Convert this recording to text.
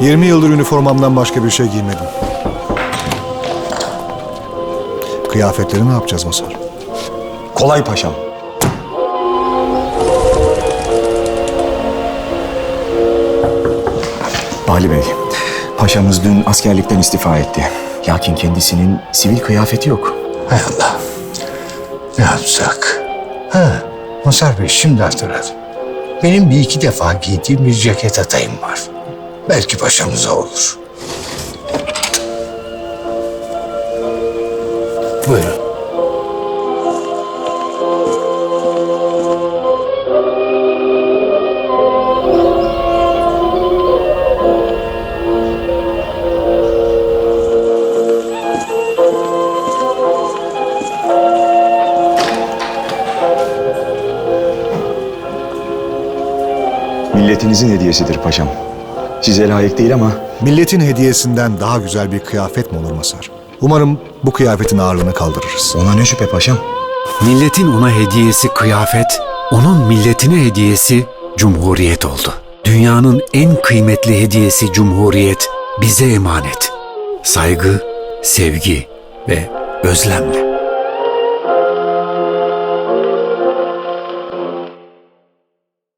20 yıldır üniformamdan başka bir şey giymedim. Kıyafetleri ne yapacağız Masar? Kolay paşam. Vali Bey, paşamız dün askerlikten istifa etti. Lakin kendisinin sivil kıyafeti yok. Hay Allah. Ne yapsak? Ha, Masar Bey şimdi hatırladım. Benim bir iki defa giydiğim bir ceket atayım var. Belki paşamıza olur. Buyurun. Milletinizin hediyesidir paşam. Size layık değil ama Milletin hediyesinden daha güzel bir kıyafet mi olur Masar? Umarım bu kıyafetin ağırlığını kaldırırız. ona ne şüphe paşam. Milletin ona hediyesi kıyafet, onun milletine hediyesi cumhuriyet oldu. Dünyanın en kıymetli hediyesi cumhuriyet bize emanet. Saygı, sevgi ve özlemle.